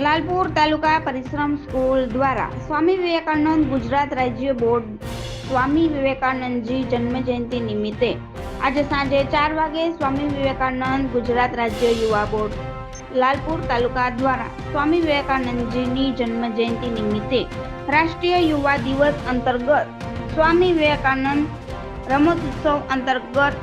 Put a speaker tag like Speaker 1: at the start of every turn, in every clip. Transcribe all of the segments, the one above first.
Speaker 1: લાલપુર તાલુકા પરિશ્રમ સ્કૂલ દ્વારા સ્વામી વિવેકાનંદ ગુજરાત રાજ્ય બોર્ડ સ્વામી વિવેકાનંદજી જન્મ જયંતિ નિમિત્તે આજે સાંજે ચાર વાગે સ્વામી વિવેકાનંદ ગુજરાત રાજ્ય યુવા બોર્ડ લાલપુર તાલુકા દ્વારા સ્વામી વિવેકાનંદજીની જન્મ જયંતિ નિમિત્તે રાષ્ટ્રીય યુવા દિવસ અંતર્ગત સ્વામી વિવેકાનંદ રમતોત્સવ અંતર્ગત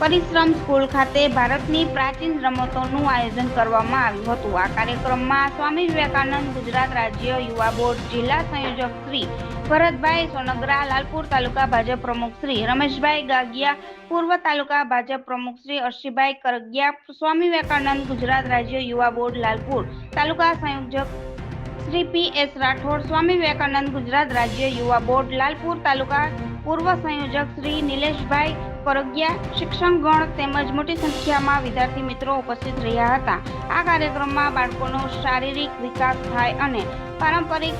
Speaker 1: પરિશ્રમ સ્કૂલ ખાતે ભારતની પ્રાચીન રમતોનું આયોજન કરવામાં આવ્યું હતું. આ કાર્યક્રમમાં સ્વામી વિવેકાનંદ ગુજરાત રાજ્ય યુવા બોર્ડ જિલ્લા સંયોજક શ્રી ભરતભાઈ સોનગરા, લાલપુર તાલુકા ભાજપ પ્રમુખ શ્રી રમેશભાઈ ગાગિયા, પૂર્વ તાલુકા ભાજપ પ્રમુખ શ્રી અર્શીભાઈ કરગિયા, સ્વામી વિવેકાનંદ ગુજરાત રાજ્ય યુવા બોર્ડ, લાલપુર તાલુકા સંયોજક Shri P S Rathod, Swami Vivekananda Gujarat Rajya Yuva board, Lalpur તાલુકા પૂર્વ સંયોજક શ્રી નિલેશભાઈ કરગિયા શિક્ષણગણ તેમજ મોટી સંખ્યામાં વિદ્યાર્થી મિત્રો ઉપસ્થિત રહ્યા હતા. આ કાર્યક્રમમાં બાળકોનો શારીરિક વિકાસ થાય અને પારંપરિક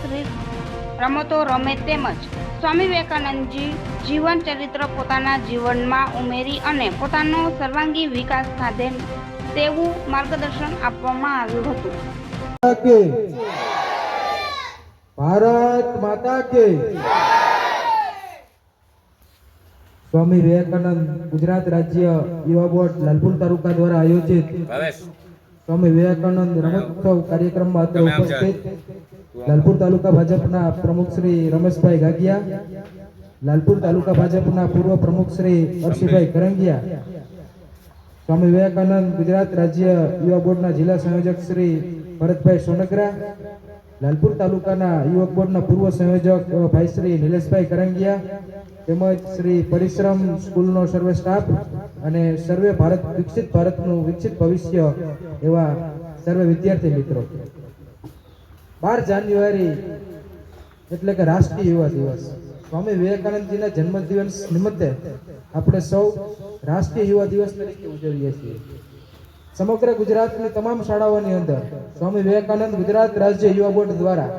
Speaker 1: રમતો રમે તેમજ સ્વામી વિવેકાનંદજી જીવન ચરિત્ર પોતાના જીવનમાં ઉમેરી અને પોતાનો સર્વાંગી વિકાસ સાધે તેવું માર્ગદર્શન આપવામાં આવ્યું હતું.
Speaker 2: ભારત માતા કે. સ્વામી વિવેકાનંદ ગુજરાત રાજ્ય યુવા બોર્ડ લાલપુર તાલુકા દ્વારા આયોજિત સ્વામી વિવેકાનંદ રમોત્સવ કાર્યક્રમમાં અત્રે ઉપસ્થિત લાલપુર તાલુકા ભાજપના પ્રમુખ શ્રી રમેશભાઈ ગાગિયા લાલપુર તાલુકા ભાજપના પૂર્વ પ્રમુખ શ્રી હર્ષિભાઈ કરંગિયા સ્વામી વિવેકાનંદ ગુજરાત રાજ્ય યુવા બોર્ડના જિલ્લા સંયોજક શ્રી ભરતભાઈ સોનગરા લાલપુર તાલુકાના યુવક બોર્ડના પૂર્વ સંયોજક ભાઈ શ્રી નિલેશભાઈ કરંગિયા તેમજ શ્રી પરિશ્રમ સ્કૂલનો સર્વે સ્ટાફ અને સર્વે ભારત, વિકસિત ભારતનું વિકસિત ભવિષ્ય એવા સર્વે વિદ્યાર્થી મિત્રો. બાર જાન્યુઆરી એટલે કે રાષ્ટ્રીય યુવા દિવસ. સ્વામી વિવેકાનંદજીના જન્મદિવસ નિમિત્તે આપણે સૌ રાષ્ટ્રીય યુવા દિવસ તરીકે ઉજવીએ છીએ. સમગ્ર ગુજરાતની તમામ શાળાઓની અંદર સ્વામી વિવેકાનંદ ગુજરાત રાજ્ય યુવા બોર્ડ દ્વારા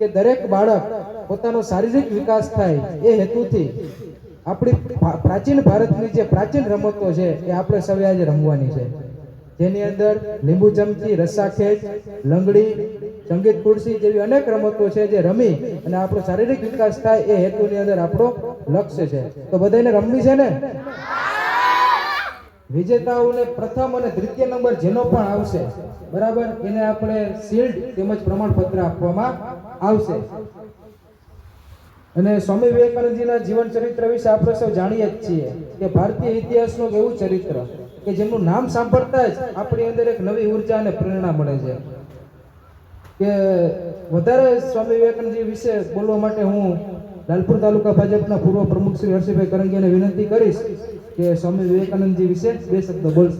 Speaker 2: કે દરેક બાળક પોતાનો શારીરિક વિકાસ થાય એ હેતુથી આપણી પ્રાચીન ભારતની જે પ્રાચીન રમતો છે એ આપણે સૌએ આજે રમવાની છે. જેની અંદર લીંબુ ચમચી, રસ્સાખેંચ, લંગડી, સંગીત ખુરશી જેવી અનેક રમતો છે જે રમી અને આપણો શારીરિક વિકાસ થાય એ હેતુની અંદર આપણો લક્ષ્ય છે. તો બધાને રમવી છે ને? વિજેતાઓને પ્રથમ અને દ્વિતીય નંબર જેનો પણ આવશે, બરાબર? એને આપણે શિલ્ડ તેમજ પ્રમાણપત્ર આપવામાં આવશે. અને સ્વામી વિવેકાનંદજીના જીવન ચરિત્ર વિશે આપણે સૌ જાણીએ જ છીએ કે ભારતીય ઇતિહાસનું એવું ચરિત્ર કે જેમનું નામ સાંભળતા જ આપણી અંદર એક નવી ઊર્જા અને પ્રેરણા મળે છે. કે વધારે સ્વામી વિવેકાનંદજી વિશે બોલવા માટે હું લાલપુર તાલુકા ભાજપના પૂર્વ પ્રમુખ શ્રી હર્ષિભાઈ કરંગીને વિનંતી કરીશ કે સ્વામી વિવેકાનંદજી વિશે બે શબ્દ બોલશે.